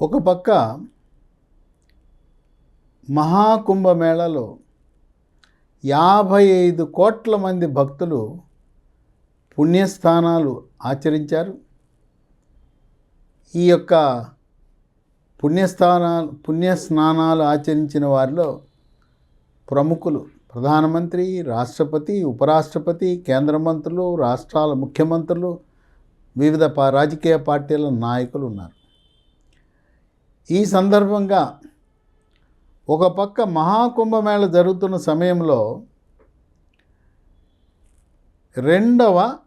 ఒక పక్క మహాకుంభమేళలో యాభై ఐదు కోట్ల మంది భక్తులు పుణ్యస్థానాలు ఆచరించారు. ఈ యొక్క పుణ్యస్థానాలు పుణ్యస్నానాలు ఆచరించిన వారిలో ప్రముఖులు ప్రధానమంత్రి రాష్ట్రపతి ఉపరాష్ట్రపతి కేంద్ర మంత్రులు రాష్ట్రాల ముఖ్యమంత్రులు వివిధ రాజకీయ పార్టీల నాయకులు ఉన్నారు. ఈ సందర్భంగా ఒక పక్క మహాకుంభమేళ జరుగుతున్న సమయంలో రెండవ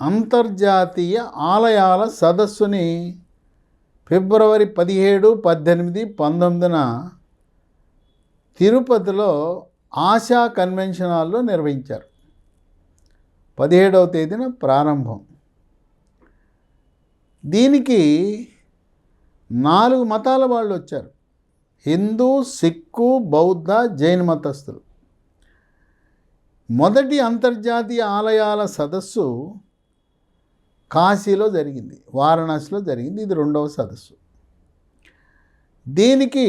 అంతర్జాతీయ ఆలయాల సదస్సుని ఫిబ్రవరి పదిహేడు పద్దెనిమిది పంతొమ్మిదిన తిరుపతిలో ఆశా కన్వెన్షన్ హాల్లో నిర్వహించారు. పదిహేడవ తేదీన ప్రారంభం. దీనికి నాలుగు మతాల వాళ్ళు వచ్చారు. హిందూ సిక్కు బౌద్ధ జైన మతస్థులు. మొదటి అంతర్జాతీయ ఆలయాల సదస్సు కాశీలో జరిగింది. వారణాసిలో జరిగింది. ఇది రెండవ సదస్సు. దీనికి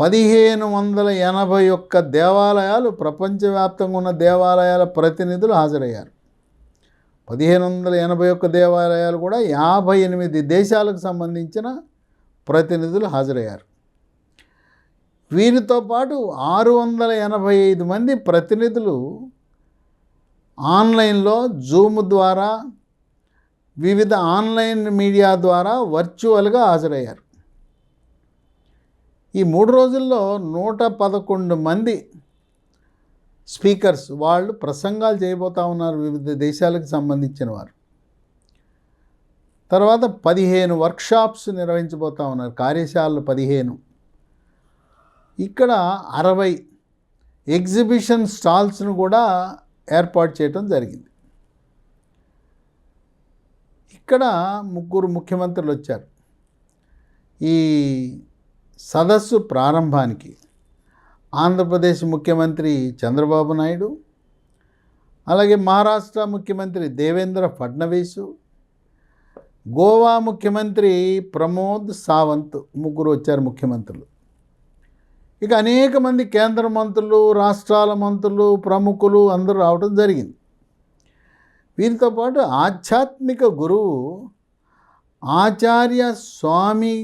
పదిహేను వందల ఎనభై ఒక్క దేవాలయాలు ప్రపంచవ్యాప్తంగా ఉన్న దేవాలయాల ప్రతినిధులు హాజరయ్యారు. పదిహేను వందల ఎనభై ఒక్క దేవాలయాలు కూడా యాభై ఎనిమిది దేశాలకు సంబంధించిన ప్రతినిధులు హాజరయ్యారు. వీరితో పాటు ఆరు వందల ఎనభై ఐదు మంది ప్రతినిధులు ఆన్లైన్లో జూమ్ ద్వారా వివిధ ఆన్లైన్ మీడియా ద్వారా వర్చువల్గా హాజరయ్యారు. ఈ మూడు రోజుల్లో నూట పదకొండు మంది స్పీకర్స్ వాళ్ళు ప్రసంగాలు చేయబోతా ఉన్నారు వివిధ దేశాలకు సంబంధించిన వారు. తర్వాత పదిహేను వర్క్షాప్స్ నిర్వహించబోతా ఉన్నారు కార్యశాలలు పదిహేను. ఇక్కడ అరవై ఎగ్జిబిషన్ స్టాల్స్ను కూడా ఏర్పాటు చేయటం జరిగింది. ఇక్కడ ముగ్గురు ముఖ్యమంత్రులు వచ్చారు. ఈ సదస్సు ప్రారంభానికి ఆంధ్రప్రదేశ్ ముఖ్యమంత్రి చంద్రబాబు నాయుడు అలాగే మహారాష్ట్ర ముఖ్యమంత్రి దేవేంద్ర ఫడ్నవీసు గోవా ముఖ్యమంత్రి ప్రమోద్ సావంత్ ముగ్గురు వచ్చారు ముఖ్యమంత్రులు. ఇక అనేక మంది కేంద్ర మంత్రులు రాష్ట్రాల మంత్రులు ప్రముఖులు అందరూ రావడం జరిగింది. వీరితో పాటు ఆధ్యాత్మిక గురువు ఆచార్య స్వామి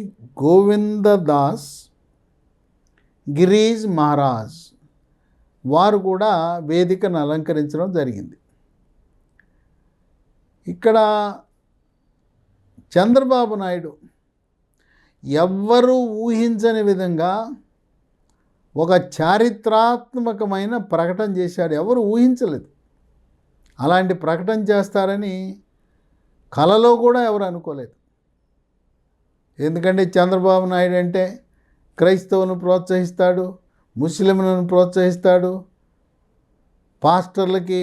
గోవిందదాస్ గిరీజ్ మహారాజ్ వారు కూడా వేదికను అలంకరించడం జరిగింది. ఇక్కడ చంద్రబాబు నాయుడు ఎవ్వరూ ఊహించని విధంగా ఒక చారిత్రాత్మకమైన ప్రకటన చేశాడు. ఎవరు ఊహించలేదు. అలాంటి ప్రకటన చేస్తారని కలలో కూడా ఎవరు అనుకోలేదు. ఎందుకంటే చంద్రబాబు నాయుడు అంటే క్రైస్తవును ప్రోత్సహిస్తాడు ముస్లింలను ప్రోత్సహిస్తాడు పాస్టర్లకి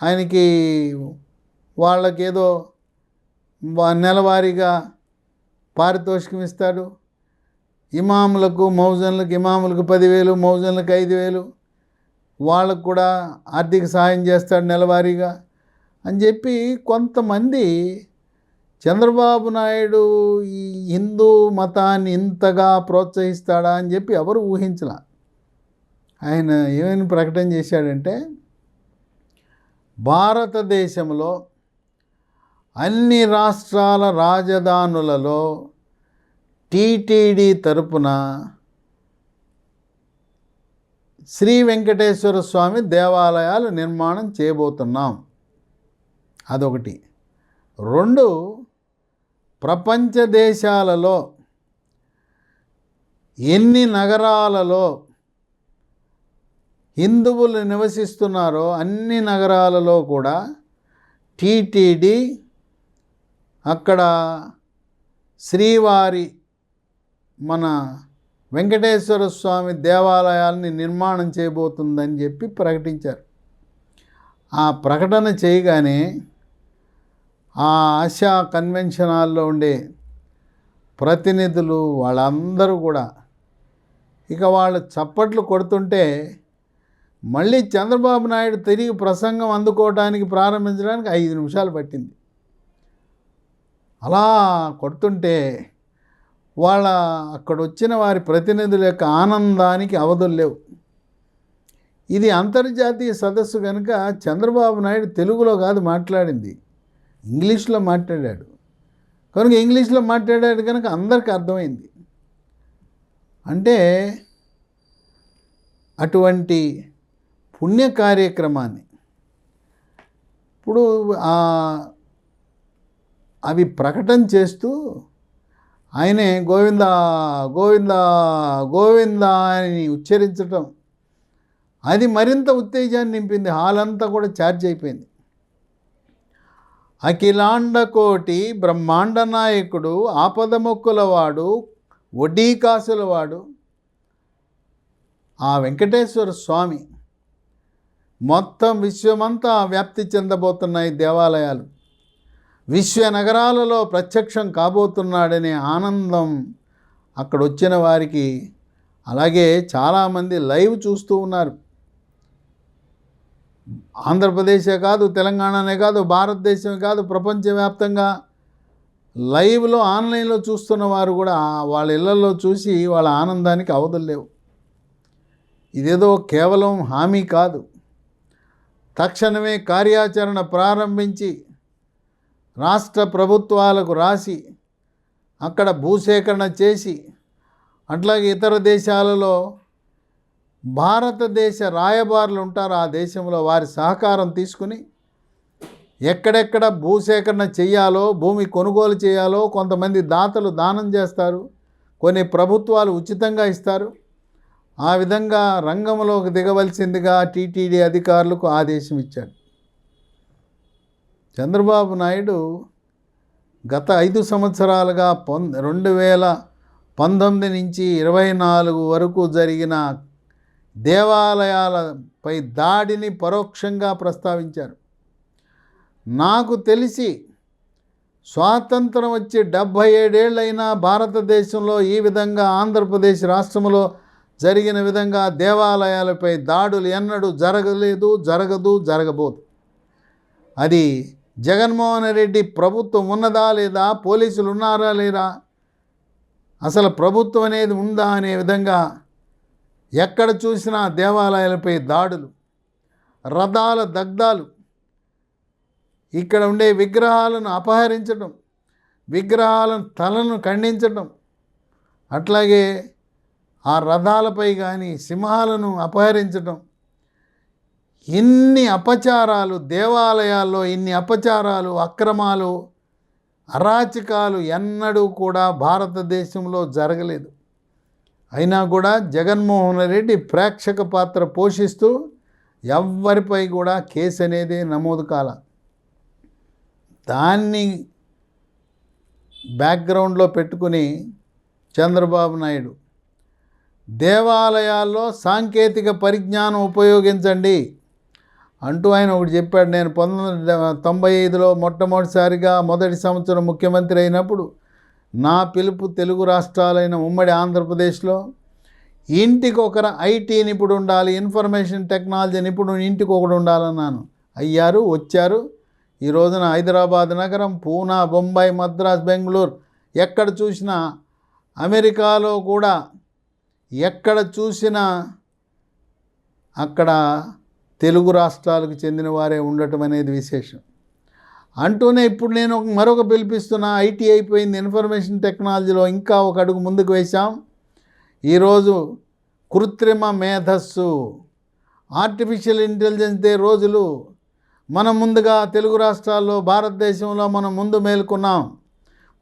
ఆయనకి వాళ్ళకేదో నెలవారీగా పారితోషికం ఇస్తాడు. ఇమాములకు మౌజన్లకు ఇమాములకు పదివేలు మౌజన్లకు ఐదు వేలు వాళ్ళకు కూడా ఆర్థిక సహాయం చేస్తాడు నెలవారీగా అని చెప్పి కొంతమంది చంద్రబాబు నాయుడు ఈ హిందూ మతాన్ని ఇంతగా ప్రోత్సహిస్తాడా అని చెప్పి ఎవరు ఊహించలా. ఆయన ఏమైనా ప్రకటన చేశాడంటే భారతదేశంలో అన్ని రాష్ట్రాల రాజధానులలో టీటీడీ తరపున శ్రీ వెంకటేశ్వర స్వామి దేవాలయాలు నిర్మాణం చేయబోతున్నాం. అదొకటి. రెండు ప్రపంచ దేశాలలో ఎన్ని నగరాలలో హిందువులు నివసిస్తున్నారో అన్ని నగరాలలో కూడా టీటీడీ అక్కడ శ్రీవారి మన వెంకటేశ్వర స్వామి దేవాలయాల్ని నిర్మాణం చేయబోతుందని చెప్పి ప్రకటించారు. ఆ ప్రకటన చేయగానే ఆ ఆశా కన్వెన్షన్ హాల్లో ఉండే ప్రతినిధులు వాళ్ళందరూ కూడా ఇక వాళ్ళు చప్పట్లు కొడుతుంటే మళ్ళీ చంద్రబాబు నాయుడు తిరిగి ప్రసంగం అందుకోవడానికి ప్రారంభించడానికి ఐదు నిమిషాలు పట్టింది. అలా కొడుతుంటే వాళ్ళ అక్కడ వచ్చిన వారి ప్రతినిధుల యొక్క ఆనందానికి అవధులు లేవు. ఇది అంతర్జాతీయ సదస్సు కనుక చంద్రబాబు నాయుడు తెలుగులో కాదు మాట్లాడింది. ఇంగ్లీష్లో మాట్లాడాడు. కనుక ఇంగ్లీష్లో మాట్లాడాడు కనుక అందరికీ అర్థమైంది. అంటే అటువంటి పుణ్య కార్యక్రమాన్ని ఇప్పుడు అవి ప్రకటన చేస్తూ ఆయనే గోవింద గోవింద గోవింద అని ఉచ్చరించటం. అది మరింత ఉత్తేజాన్ని నింపింది. హాల్ అంతా కూడా ఛార్జ్ అయిపోయింది. అఖిలాండ కోటి బ్రహ్మాండ నాయకుడు ఆపద మొక్కులవాడు వడ్డీ కాసులవాడు. ఆ వెంకటేశ్వర స్వామి మొత్తం విశ్వమంతా వ్యాప్తి చెందబోతున్నాయి దేవాలయాలు. విశ్వ నగరాలలో ప్రత్యక్షం కాబోతున్నాడనే ఆనందం అక్కడ వచ్చిన వారికి. అలాగే చాలామంది లైవ్ చూస్తూ ఉన్నారు. ఆంధ్రప్రదేశే కాదు తెలంగాణనే కాదు భారతదేశమే కాదు ప్రపంచవ్యాప్తంగా లైవ్లో ఆన్లైన్లో చూస్తున్న వారు కూడా వాళ్ళ ఇళ్ళలో చూసి వాళ్ళ ఆనందానికి అవధులు లేవు. ఇదేదో కేవలం హామీ కాదు. తక్షణమే కార్యాచరణ ప్రారంభించి రాష్ట్ర ప్రభుత్వాలకు రాసి అక్కడ భూసేకరణ చేసి అట్లాగే ఇతర దేశాలలో భారతదేశ రాయబారులు ఉంటారు. ఆ దేశంలో వారి సహకారం తీసుకుని ఎక్కడెక్కడ భూసేకరణ చేయాలో భూమి కొనుగోలు చేయాలో కొంతమంది దాతలు దానం చేస్తారు. కొన్ని ప్రభుత్వాలు ఉచితంగా ఇస్తారు. ఆ విధంగా రంగంలోకి దిగవలసిందిగా టీటీడీ అధికారులకు ఆదేశం ఇచ్చాడు చంద్రబాబు నాయుడు గత ఐదు సంవత్సరాలుగా పొంద రెండు వేల పంతొమ్మిది నుంచి ఇరవై నాలుగు వరకు జరిగిన దేవాలయాలపై దాడిని పరోక్షంగా ప్రస్తావించారు. నాకు తెలిసి స్వాతంత్రం వచ్చి డెబ్భై ఏడేళ్ళైనా భారతదేశంలో ఈ విధంగా ఆంధ్రప్రదేశ్ రాష్ట్రంలో జరిగిన విధంగా దేవాలయాలపై దాడులు ఎన్నడూ జరగలేదు జరగదు జరగబోదు. అది జగన్మోహన్ రెడ్డి ప్రభుత్వం ఉన్నదా లేదా పోలీసులు ఉన్నారా లేదా అసలు ప్రభుత్వం అనేది ఉందా అనే విధంగా ఎక్కడ చూసినా దేవాలయాలపై దాడులు రథాల దగ్ధాలు ఇక్కడ ఉండే విగ్రహాలను అపహరించడం విగ్రహాలను తలను ఖండించడం అట్లాగే ఆ రథాలపై కానీ సింహాలను అపహరించడం ఇన్ని అపచారాలు దేవాలయాల్లో ఇన్ని అపచారాలు అక్రమాలు అరాచకాలు ఎన్నడూ కూడా భారతదేశంలో జరగలేదు. అయినా కూడా జగన్మోహన్ రెడ్డి ప్రేక్షక పాత్ర పోషిస్తూ ఎవ్వరిపై కూడా కేసు అనేది నమోదు కాల. దాన్ని బ్యాక్గ్రౌండ్లో పెట్టుకుని చంద్రబాబు నాయుడు దేవాలయాల్లో సాంకేతిక పరిజ్ఞానం ఉపయోగించండి అంటూ ఆయన ఒకటి చెప్పాడు. నేను పంతొమ్మిది తొంభై ఐదులో మొట్టమొదటిసారిగా మొదటి సంవత్సరం ముఖ్యమంత్రి అయినప్పుడు నా పిలుపు తెలుగు రాష్ట్రాలైన ఉమ్మడి ఆంధ్రప్రదేశ్లో ఇంటికొకరు ఐటీ నిపుణుడు ఉండాలి ఇన్ఫర్మేషన్ టెక్నాలజీ నిపుణుడు ఇంటికి ఒకడు ఉండాలన్నాను అయ్యారు వచ్చారు. ఈ రోజున హైదరాబాద్ నగరం పూనా బొంబాయి మద్రాస్ బెంగళూరు ఎక్కడ చూసినా అమెరికాలో కూడా ఎక్కడ చూసినా అక్కడ తెలుగు రాష్ట్రాలకు చెందిన వారే ఉండటం అనేది విశేషం. అంటూనే ఇప్పుడు నేను మరొక పిలిపిస్తున్నా ఐటీ అయిపోయింది ఇన్ఫర్మేషన్ టెక్నాలజీలో ఇంకా ఒక అడుగు ముందుకు వేశాం. ఈరోజు కృత్రిమ మేధస్సు ఆర్టిఫిషియల్ ఇంటెలిజెన్స్ డే రోజులు. మనం ముందుగా తెలుగు రాష్ట్రాల్లో భారతదేశంలో మనం ముందు మేల్కొన్నాం.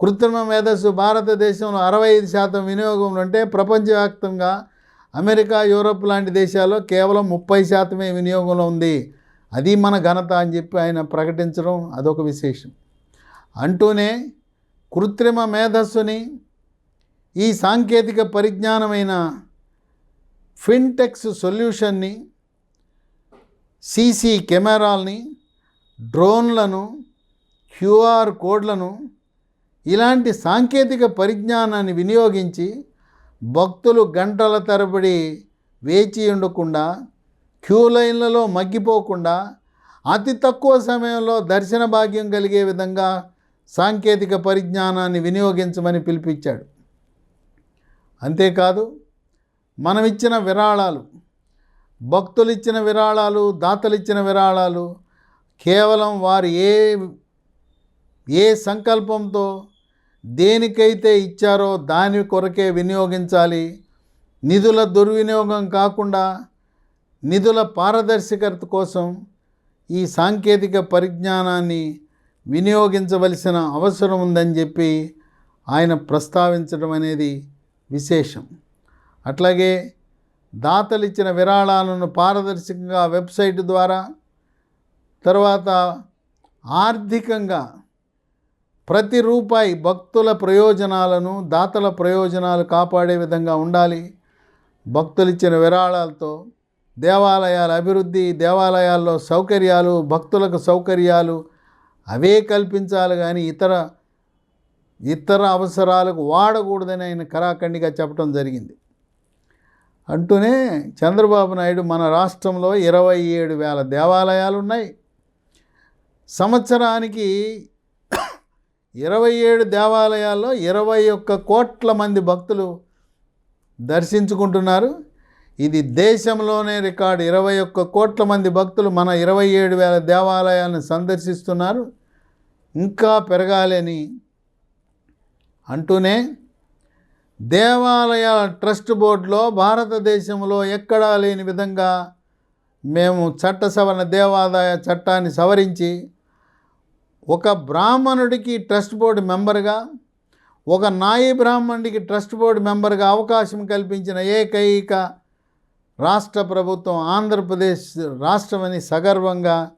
కృత్రిమ మేధస్సు భారతదేశంలో అరవై ఐదు శాతం వినియోగంలో ఉంటే ప్రపంచవ్యాప్తంగా అమెరికా యూరోప్ లాంటి దేశాల్లో కేవలం ముప్పై శాతమే వినియోగంలో ఉంది. అది మన ఘనత అని చెప్పి ఆయన ప్రకటించడం అదొక విశేషం. అంటూనే కృత్రిమ మేధస్సుని ఈ సాంకేతిక పరిజ్ఞానమైన ఫిన్టెక్స్ సొల్యూషన్ని సీసీ కెమెరాల్ని డ్రోన్లను క్యూఆర్ కోడ్లను ఇలాంటి సాంకేతిక పరిజ్ఞానాన్ని వినియోగించి భక్తులు గంటల తరబడి వేచి ఉండకుండా క్యూ లైన్లలో మగ్గిపోకుండా అతి తక్కువ సమయంలో దర్శన భాగ్యం కలిగే విధంగా సాంకేతిక పరిజ్ఞానాన్ని వినియోగించమని పిలిపించాడు. అంతేకాదు మనం ఇచ్చిన విరాళాలు భక్తులు ఇచ్చిన విరాళాలు దాతలు ఇచ్చిన విరాళాలు కేవలం వారు ఏ ఏ సంకల్పంతో దేనికైతే ఇచ్చారో దాని కొరకే వినియోగించాలి. నిధుల దుర్వినియోగం కాకుండా నిధుల పారదర్శకత కోసం ఈ సాంకేతిక పరిజ్ఞానాన్ని వినియోగించవలసిన అవసరం ఉందని చెప్పి ఆయన ప్రస్తావించడం అనేది విశేషం. అట్లాగే దాతలు ఇచ్చిన విరాళాలను పారదర్శకంగా వెబ్సైట్ ద్వారా తర్వాత ఆర్థికంగా ప్రతి రూపాయి భక్తుల ప్రయోజనాలను దాతల ప్రయోజనాలు కాపాడే విధంగా ఉండాలి. భక్తులు ఇచ్చిన విరాళాలతో దేవాలయాల అభివృద్ధి దేవాలయాల్లో సౌకర్యాలు భక్తులకు సౌకర్యాలు అవే కల్పించాలి కానీ ఇతర ఇతర అవసరాలకు వాడకూడదని ఆయన కరాఖండిగా చెప్పడం జరిగింది. అంటూనే చంద్రబాబు నాయుడు మన రాష్ట్రంలో ఇరవై ఏడు వేల దేవాలయాలు ఉన్నాయి సంవత్సరానికి ఇరవై ఏడు దేవాలయాల్లో ఇరవై ఒక్క కోట్ల మంది భక్తులు దర్శించుకుంటున్నారు. ఇది దేశంలోనే రికార్డు. ఇరవై ఒక్క కోట్ల మంది భక్తులు మన ఇరవై ఏడు వేల దేవాలయాలను సందర్శిస్తున్నారు. ఇంకా పెరగాలని అంటూనే దేవాలయాల ట్రస్ట్ బోర్డులో భారతదేశంలో ఎక్కడా లేని విధంగా మేము చట్ట సవరణ దేవాదాయ చట్టాన్ని సవరించి ఒక బ్రాహ్మణుడికి ట్రస్ట్ బోర్డు మెంబర్గా ఒక నాయి బ్రాహ్మణుడికి ట్రస్ట్ బోర్డు మెంబర్గా అవకాశం కల్పించిన ఏకైక రాష్ట్ర ప్రభుత్వం ఆంధ్రప్రదేశ్ రాష్ట్రమని సగర్వంగా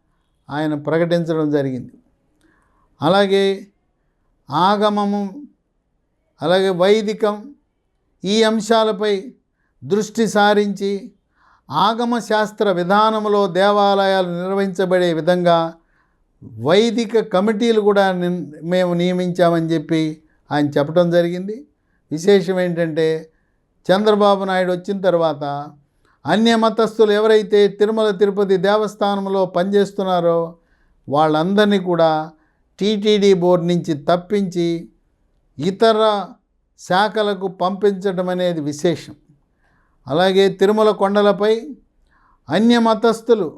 ఆయన ప్రకటించడం జరిగింది. అలాగే ఆగమము అలాగే వైదికం ఈ అంశాలపై దృష్టి సారించి ఆగమ శాస్త్ర విధానంలో దేవాలయాలు నిర్వహించబడే విధంగా వైదిక కమిటీలు కూడా మేము నియమించామని చెప్పి ఆయన చెప్పడం జరిగింది. విశేషం ఏంటంటే చంద్రబాబు నాయుడు వచ్చిన తర్వాత అన్య మతస్థులు ఎవరైతే తిరుమల తిరుపతి దేవస్థానంలో పనిచేస్తున్నారో వాళ్ళందరినీ కూడా టీటీడీ బోర్డు నుంచి తప్పించి ఇతర శాఖలకు పంపించడం అనేది విశేషం. అలాగే తిరుమల కొండలపై అన్య మతస్థులు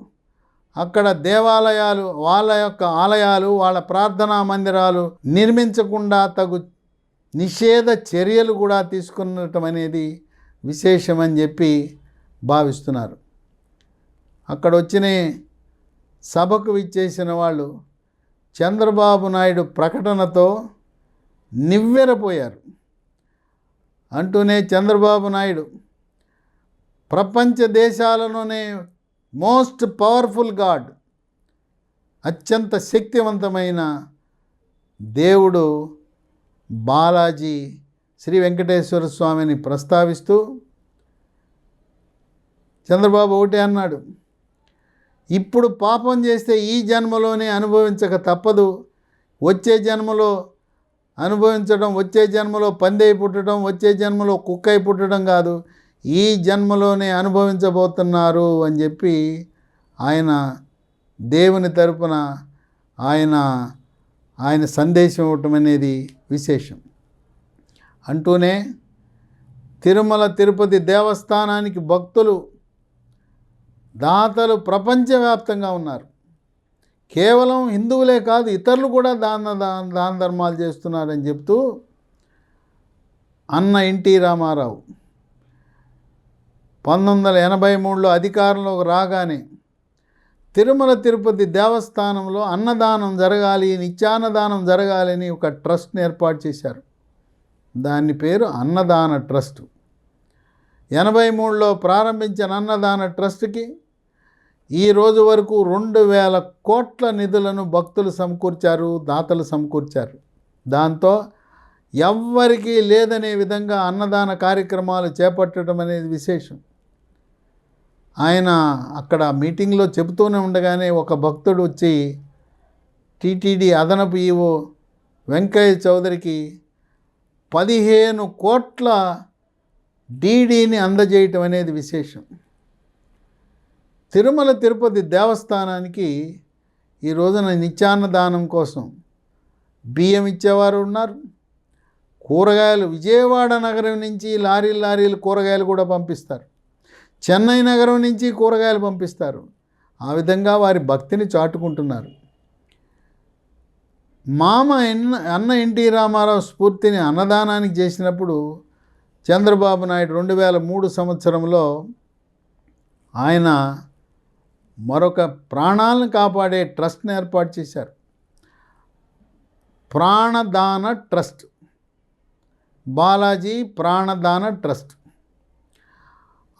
అక్కడ దేవాలయాలు వాళ్ళ యొక్క ఆలయాలు వాళ్ళ ప్రార్థనా మందిరాలు నిర్మించకుండా తగు నిషేధ చర్యలు కూడా తీసుకున్నటం అనేది విశేషమని చెప్పి భావిస్తున్నారు. అక్కడ వచ్చిన సభకు విచ్చేసిన వాళ్ళు చంద్రబాబు నాయుడు ప్రకటనతో నివ్వెరపోయారు. అంటూనే చంద్రబాబు నాయుడు ప్రపంచ దేశాలలోనే మోస్ట్ పవర్ఫుల్ గాడ్ అత్యంత శక్తివంతమైన దేవుడు బాలాజీ శ్రీ వెంకటేశ్వర స్వామిని ప్రస్తావిస్తూ చంద్రబాబు ఒకటే అన్నాడు. ఇప్పుడు పాపం చేస్తే ఈ జన్మలోనే అనుభవించక తప్పదు. వచ్చే జన్మలో అనుభవించడం వచ్చే జన్మలో పందేయి పుట్టడం వచ్చే జన్మలో కుక్కై పుట్టడం కాదు. ఈ జన్మలోనే అనుభవించబోతున్నారు అని చెప్పి ఆయన దేవుని తరపున ఆయన ఆయన సందేశం ఇవ్వటం అనేది విశేషం. అంటూనే తిరుమల తిరుపతి దేవస్థానానికి భక్తులు దాతలు ప్రపంచవ్యాప్తంగా ఉన్నారు. కేవలం హిందువులే కాదు ఇతరులు కూడా దాన దాన దాన ధర్మాలు చేస్తున్నారని చెప్తూ అన్న ఎన్టీ రామారావు పంతొమ్మిది వందల ఎనభై మూడులో అధికారంలోకి రాగానే తిరుమల తిరుపతి దేవస్థానంలో అన్నదానం జరగాలి నిత్యాన్నదానం జరగాలని ఒక ట్రస్ట్ని ఏర్పాటు చేశారు. దాని పేరు అన్నదాన ట్రస్ట్. ఎనభై మూడులో ప్రారంభించిన అన్నదాన ట్రస్ట్కి ఈ రోజు వరకు రెండు వేల కోట్ల నిధులను భక్తులు సమకూర్చారు దాతలు సమకూర్చారు. దాంతో ఎవ్వరికీ లేదనే విధంగా అన్నదాన కార్యక్రమాలు చేపట్టడం అనేది విశేషం. ఆయన అక్కడ మీటింగ్లో చెబుతూనే ఉండగానే ఒక భక్తుడు వచ్చి టీటీడీ అదనపు ఈవో వెంకయ్య చౌదరికి పదిహేను కోట్ల డీడీని అందజేయటం అనేది విశేషం. తిరుమల తిరుపతి దేవస్థానానికి ఈ రోజున నిత్యాన్నదానం కోసం బియ్యం ఇచ్చేవారు ఉన్నారు. కూరగాయలు విజయవాడ నగరం నుంచి లారీలు లారీలు కూరగాయలు కూడా పంపిస్తారు. చెన్నై నగరం నుంచి కూరగాయలు పంపిస్తారు. ఆ విధంగా వారి భక్తిని చాటుకుంటున్నారు. మామ ఎన్న అన్న ఎన్టీ రామారావు స్ఫూర్తిని అన్నదానానికి చేసినప్పుడు చంద్రబాబు నాయుడు రెండు వేల మూడు సంవత్సరంలో ఆయన మరొక ప్రాణాలను కాపాడే ట్రస్ట్ని ఏర్పాటు చేశారు. ప్రాణదాన ట్రస్ట్. బాలాజీ ప్రాణదాన ట్రస్ట్.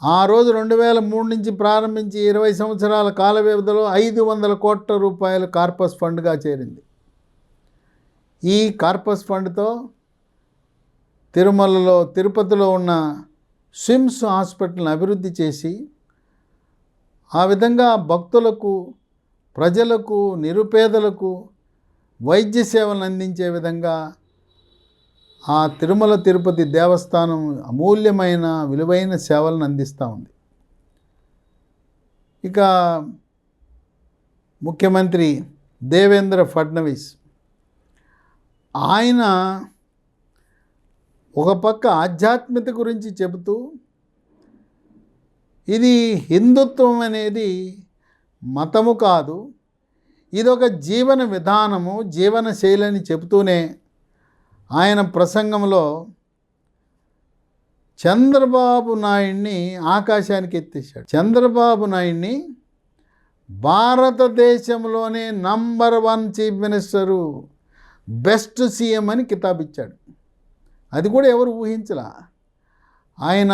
ఆ రోజు రెండు వేల మూడు నుంచి ప్రారంభించి ఇరవై సంవత్సరాల కాల వ్యవధిలో ఐదు వందల కోట్ల రూపాయలు కార్పస్ ఫండ్గా చేరింది. ఈ కార్పస్ ఫండ్తో తిరుమలలో తిరుపతిలో ఉన్న స్విమ్స్ హాస్పిటల్ని అభివృద్ధి చేసి ఆ విధంగా భక్తులకు ప్రజలకు నిరుపేదలకు వైద్య సేవలను అందించే విధంగా ఆ తిరుమల తిరుపతి దేవస్థానం అమూల్యమైన విలువైన సేవలను అందిస్తూ ఉంది. ఇక ముఖ్యమంత్రి దేవేంద్ర ఫడ్నవీస్ ఆయన ఒక పక్క ఆధ్యాత్మికత గురించి చెబుతూ ఇది హిందుత్వం అనేది మతము కాదు. ఇదొక జీవన విధానము జీవన శైలి అని చెబుతూనే ఆయన ప్రసంగంలో చంద్రబాబు నాయుడిని ఆకాశానికి ఎత్తేసాడు చంద్రబాబు నాయుడిని భారతదేశంలోనే number one chief minister best CM అని కితాబ్ ఇచ్చాడు అది కూడా ఎవరు ఊహించలా. ఆయన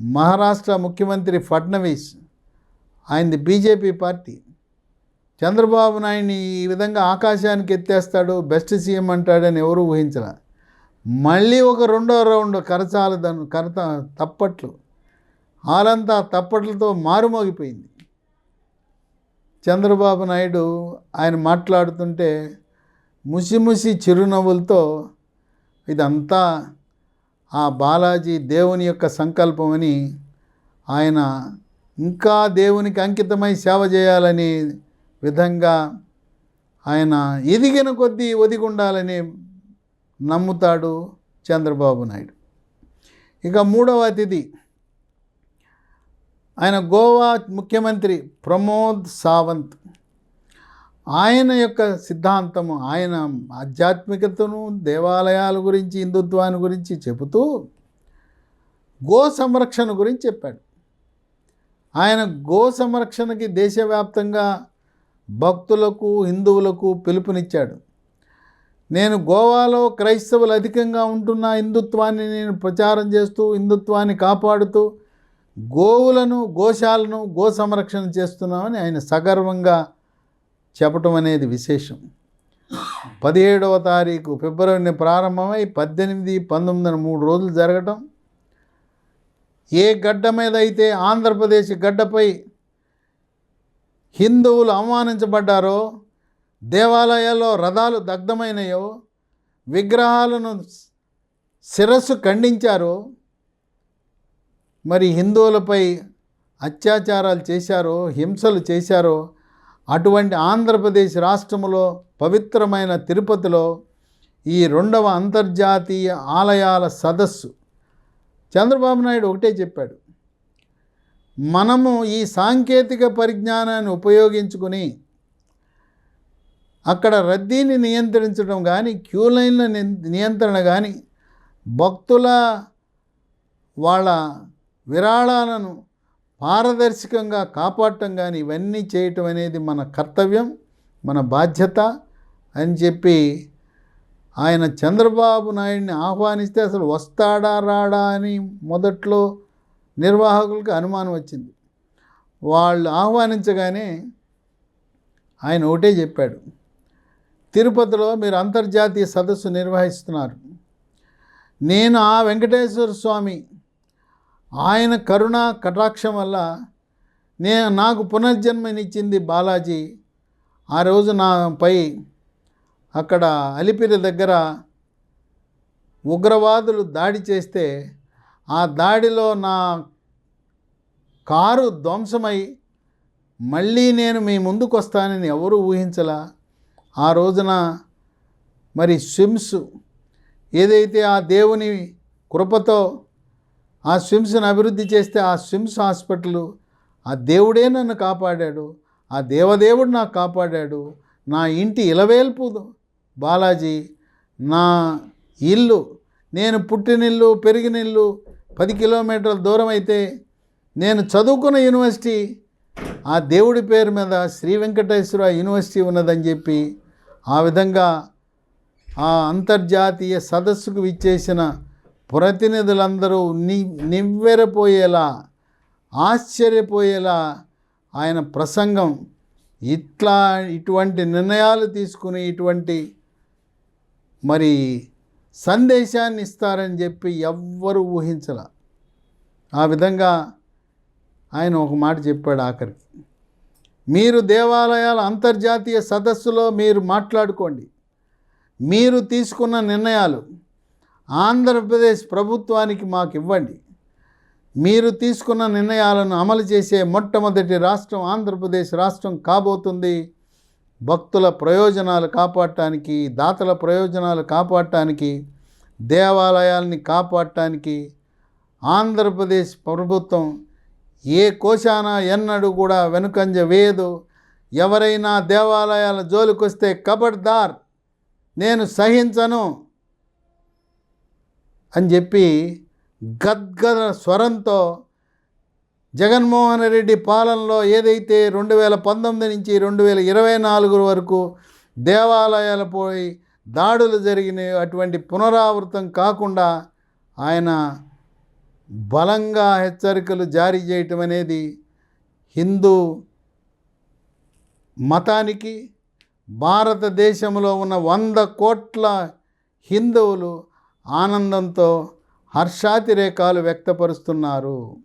మహారాష్ట్ర ముఖ్యమంత్రి ఫడ్నవీస్ ఆయనది బీజేపీ పార్టీ. చంద్రబాబు నాయుడిని ఈ విధంగా ఆకాశానికి ఎత్తేస్తాడు బెస్ట్ సీఎం అంటాడని ఎవరు ఊహించరా మళ్ళీ ఒక రెండో రౌండ్ కరచాల దాని కరత తప్పట్లు వాళ్ళంతా తప్పట్లతో మారుమోగిపోయింది. చంద్రబాబు నాయుడు ఆయన మాట్లాడుతుంటే ముసిముసి చిరునవ్వులతో ఇదంతా ఆ బాలాజీ దేవుని యొక్క సంకల్పమని ఆయన ఇంకా దేవునికి అంకితమై సేవ చేయాలని విధంగా ఆయన ఎదిగిన కొద్దీ ఒదిగి ఉండాలని నమ్ముతాడు చంద్రబాబు నాయుడు. ఇక మూడవ అతిథి ఆయన గోవా ముఖ్యమంత్రి ప్రమోద్ సావంత్. ఆయన యొక్క సిద్ధాంతము ఆయన ఆధ్యాత్మికతను దేవాలయాల గురించి హిందుత్వాన్ని గురించి చెబుతూ గో సంరక్షణ గురించి చెప్పాడు. ఆయన గో సంరక్షణకి దేశవ్యాప్తంగా భక్తులకు హిందువులకు పిలుపునిచ్చాడు. నేను గోవాలో క్రైస్తవులు అధికంగా ఉంటున్న హిందుత్వాన్ని నేను ప్రచారం చేస్తూ హిందుత్వాన్ని కాపాడుతూ గోవులను గోశాలను గో సంరక్షణ చేస్తున్నామని ఆయన సగర్వంగా చెప్పటం అనేది విశేషం. పదిహేడవ తారీఖు ఫిబ్రవరిని ప్రారంభమై పద్దెనిమిది పంతొమ్మిది మూడు రోజులు జరగటం. ఏ గడ్డ మీద అయితే ఆంధ్రప్రదేశ్ గడ్డపై హిందువులు అవమానించబడ్డారో దేవాలయాల్లో రథాలు దగ్ధమైనయో విగ్రహాలను శిరస్సు ఖండించారో మరి హిందువులపై అత్యాచారాలు చేశారో హింసలు చేశారో అటువంటి ఆంధ్రప్రదేశ్ రాష్ట్రంలో పవిత్రమైన తిరుపతిలో ఈ రెండవ అంతర్జాతీయ ఆలయాల సదస్సు. చంద్రబాబు నాయుడు ఒకటే చెప్పాడు మనము ఈ సాంకేతిక పరిజ్ఞానాన్ని ఉపయోగించుకుని అక్కడ రద్దీని నియంత్రించడం కానీ క్యూ లైన్ల నియంత్రణ కానీ భక్తుల వాళ్ళ విరాళాలను పారదర్శకంగా కాపాడటం కానీ ఇవన్నీ చేయటం అనేది మన కర్తవ్యం మన బాధ్యత అని చెప్పి ఆయన చంద్రబాబు నాయుడిని ఆహ్వానిస్తే అసలు వస్తాడా రాడా అని మొదట్లో నిర్వాహకులకు అనుమానం వచ్చింది. వాళ్ళు ఆహ్వానించగానే ఆయన ఒకటే చెప్పాడు తిరుపతిలో మీరు అంతర్జాతీయ సదస్సు నిర్వహిస్తున్నారు. నేను ఆ వెంకటేశ్వర స్వామి ఆయన కరుణ కటాక్షం వల్ల నేను నాకు పునర్జన్మనిచ్చింది బాలాజీ. ఆ రోజు నాపై అక్కడ అలిపిరి దగ్గర ఉగ్రవాదులు దాడి చేస్తే ఆ దాడిలో నా కారు ధ్వంసమై మళ్ళీ నేను మీ ముందుకు వస్తానని ఎవరు ఊహించలా. ఆ రోజున మరి స్విమ్స్ ఏదైతే ఆ దేవుని కృపతో ఆ స్విమ్స్ని అభివృద్ధి చేస్తే ఆ స్విమ్స్ హాస్పిటల్ ఆ దేవుడే నన్ను కాపాడాడు ఆ దేవదేవుడు నాకు కాపాడాడు నా ఇంటి ఇలవేల్పు బాలాజీ నా ఇల్లు నేను పుట్టినిల్లు పెరిగినిల్లు పది కిలోమీటర్ల దూరం అయితే నేను చదువుకున్న యూనివర్సిటీ ఆ దేవుడి పేరు మీద శ్రీ వెంకటేశ్వర యూనివర్సిటీ ఉన్నదని చెప్పి ఆ విధంగా ఆ అంతర్జాతీయ సదస్సుకు విచ్చేసిన ప్రతినిధులందరూ ని నివ్వెరపోయేలా ఆశ్చర్యపోయేలా ఆయన ప్రసంగం ఇట్లా ఇటువంటి నిర్ణయాలు తీసుకుని ఇటువంటి మరి సందేశాన్ని ఇస్తారని చెప్పి ఎవ్వరూ ఊహించల. ఆ విధంగా ఆయన ఒక మాట చెప్పాడు ఆఖరికి. మీరు దేవాలయాల అంతర్జాతీయ సదస్సులో మీరు మాట్లాడుకోండి. మీరు తీసుకున్న నిర్ణయాలు ఆంధ్రప్రదేశ్ ప్రభుత్వానికి మాకు ఇవ్వండి. మీరు తీసుకున్న నిర్ణయాలను అమలు చేసే మొట్టమొదటి రాష్ట్రం ఆంధ్రప్రదేశ్ రాష్ట్రం కాబోతుంది. భక్తుల ప్రయోజనాలు కాపాడటానికి దాతల ప్రయోజనాలు కాపాడటానికి దేవాలయాల్ని కాపాడటానికి ఆంధ్రప్రదేశ్ ప్రభుత్వం ఏ కోశాన ఎన్నడూ కూడా వెనుకంజ వేయదు. ఎవరైనా దేవాలయాల జోలికొస్తే కబడ్దార్. నేను సహించను. అని చెప్పి గద్గద స్వరంతో జగన్మోహన్ రెడ్డి పాలనలో ఏదైతే రెండు వేల పంతొమ్మిది నుంచి రెండు వేల ఇరవై నాలుగు వరకు దేవాలయాలు పోయి దాడులు జరిగిన అటువంటి పునరావృతం కాకుండా ఆయన బలంగా హెచ్చరికలు జారీ చేయటం అనేది హిందూ మతానికి భారతదేశంలో ఉన్న వంద కోట్ల హిందువులు ఆనందంతో హర్షాతిరేకాలు వ్యక్తపరుస్తున్నారు.